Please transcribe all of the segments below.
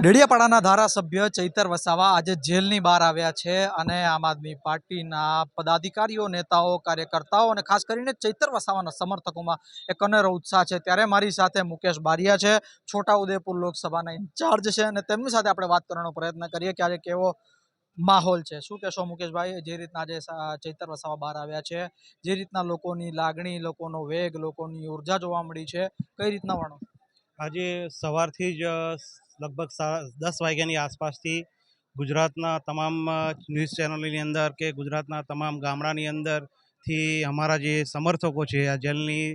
ડેડિયાપાડાના ધારાસભ્ય ચૈતર વસાવા આજે જેલની બહાર આવ્યા છે અને આમ આદમી પાર્ટીના પદાધિકારીઓ, નેતાઓ, કાર્યકર્તાઓ અને ખાસ કરીને ચૈતર વસાવાના સમર્થકોમાં એક અનેરો ઉત્સાહ છે. ત્યારે મારી સાથે મુકેશ બારિયા છે છોટાઉદેપુર લોકસભાના ઇન્ચાર્જ છે અને તેમની સાથે આપણે વાત કરવાનો પ્રયત્ન કરીએ કે આજે કેવો માહોલ છે. શું કહેશો મુકેશભાઈ, જે રીતના આજે ચૈતર વસાવા બહાર આવ્યા છે, જે રીતના લોકોની લાગણી, લોકોનો વેગ, લોકોની ઊર્જા જોવા મળી છે, કઈ રીતના વર્ણો આજે સવારથી જ લગભગ દસ વાગ્યાની આસપાસથી ગુજરાતના તમામ ન્યૂઝ ચેનલોની અંદર કે ગુજરાતના તમામ ગામડાની અંદરથી અમારા જે સમર્થકો છે, આ જેલની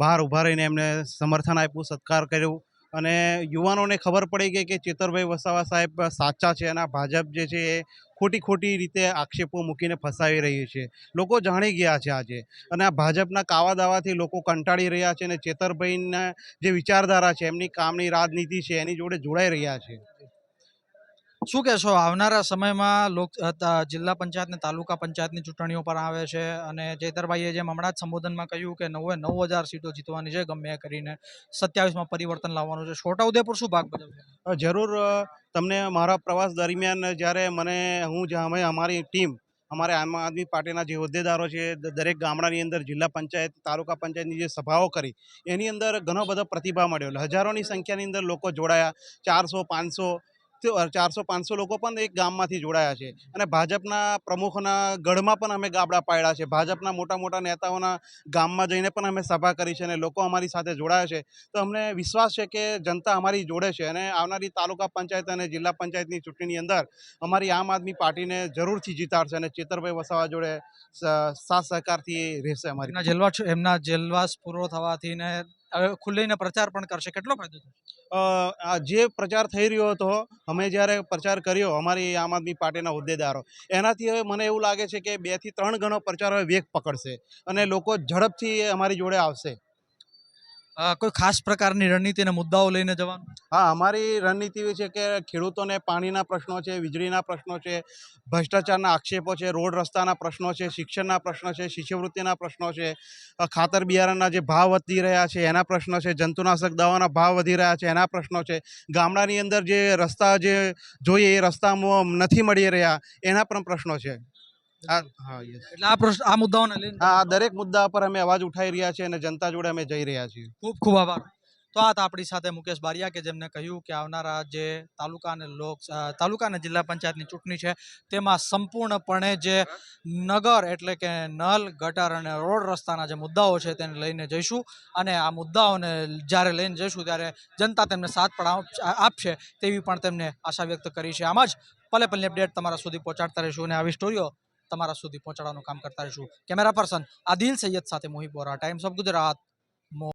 બહાર ઊભા રહીને એમને સમર્થન આપ્યું, સત્કાર કર્યું. અને યુવાનોને ખબર પડી ગઈ કે ચેતરભાઈ વસાવા સાહેબ સાચા છે અને ભાજપ જે છે એ ખોટી ખોટી રીતે આક્ષેપો મૂકીને ફસાવી રહી છે. લોકો જાણી ગયા છે આજે. અને આ ભાજપના કાવા દાવાથી લોકો કંટાળી રહ્યા છે અને ચેતરભાઈના જે વિચારધારા છે, એમની કામની રાજનીતિ છે, એની જોડે જોડાઈ રહ્યા છે. શું કહેશો? આવનારા સમયમાં લોક જિલ્લા પંચાયત ને તાલુકા પંચાયતની ચૂંટણીઓ પણ આવે છે અને જેતરભાઈએ જેમ હમણાં જ સંબોધનમાં કહ્યું કે નવે, નવ હજાર સીટો જીતવાની છે ગમે કરીને સત્યાવીસમાં પરિવર્તન લાવવાનું છે. છોટાઉદેપુર શું ભાગ ભજવશે? જરૂર તમને મારા પ્રવાસ દરમિયાન જ્યારે મને, હું અમે, અમારી ટીમ, અમારે આમ આદમી પાર્ટીના જે હોદ્દેદારો છે દરેક ગામડાની અંદર જિલ્લા પંચાયત, તાલુકા પંચાયતની જે સભાઓ કરી, એની અંદર ઘણો બધો પ્રતિભાવ મળ્યો. હજારોની સંખ્યાની અંદર લોકો જોડાયા. ચારસો, પાંચસો ચારસો, પાંચસો લોકો પણ એક ગામમાંથી જોડાયા છે. અને ભાજપના પ્રમુખના ગઢમાં પણ અમે ગાબડા પાડ્યા છે. ભાજપના મોટા મોટા નેતાઓના ગામમાં જઈને પણ અમે સભા કરી છે અને લોકો અમારી સાથે જોડાયા છે. તો અમને વિશ્વાસ છે કે જનતા અમારી જોડે છે અને આવનારી તાલુકા પંચાયત અને જિલ્લા પંચાયતની ચૂંટણીની અંદર અમારી આમ આદમી પાર્ટીને જરૂરથી જીતાડશે અને ચેતરભાઈ વસાવા જોડે સાથ સહકારથી રહેશે અમારી એમના એમના જેલવાસ પૂરો થવાથી ને ખુલ્લીને પ્રચાર પણ કરશે. કેટલો ફાયદો થશે? આ જે પ્રચાર થઈ રહ્યો હતો અમે જ્યારે પ્રચાર કર્યો અમારી આમ આદમી પાર્ટીના હોદ્દેદારો એનાથી હવે મને એવું લાગે છે કે બેથી ત્રણ ગણો પ્રચાર હવે વેગ પકડશે અને લોકો ઝડપથી અમારી જોડે આવશે. કોઈ ખાસ પ્રકારની રણનીતિ અને મુદ્દાઓ લઈને જવાનું? હા અમારી રણનીતિ એવી છે કે ખેડૂતોને પાણીના પ્રશ્નો છે વીજળીના પ્રશ્નો છે ભ્રષ્ટાચારના આક્ષેપો છે રોડ રસ્તાના પ્રશ્નો છે શિક્ષણના પ્રશ્નો છે શિષ્યવૃત્તિના પ્રશ્નો છે ખાતર બિયારણના જે ભાવ વધી રહ્યા છે એના પ્રશ્નો છે જંતુનાશક દવાના ભાવ વધી રહ્યા છે એના પ્રશ્નો છે ગામડાની અંદર જે રસ્તા જે જોઈએ એ રસ્તામાં નથી મળી રહ્યા એના પણ પ્રશ્નો છે. આ એટલે આ પ્રશ્ન આ મુદ્દાઓને લઈને આ દરેક મુદ્દા પર અમે અવાજ ઉઠાવી રહ્યા છીએ અને જનતા જોડે અમે જઈ રહ્યા છીએ. ખૂબ ખૂબ આભાર. તો આ આપણી સાથે મુકેશ બારિયા કે જેમને કહ્યું કે આવનારા જે તાલુકા અને લોક તાલુકા અને જિલ્લા પંચાયતની ચૂંટણી છે, તેમાં સંપૂર્ણપણે જે નગર એટલે કે નલ, ગટર અને રોડ રસ્તાના જે મુદ્દાઓ છે તેને લઈને જઈશું અને આ મુદ્દાઓને જ્યારે લઈને જઈશું ત્યારે જનતા તેમને સાથ પણ આપશે તેવી પણ તેમને આશા વ્યક્ત કરી છે. આમ જ પલે પલની અપડેટ તમારા સુધી પહોંચાડતા રહીશું અને આવી સ્ટોરીઓ તમારા સુધી પહોંચાડવાનું કામ કરતા રહીશું. કેમેરા પર્સન આદિલ સૈયદ સાથે મોહિત બોરા ટાઈમ્સ ઓફ ગુજરાત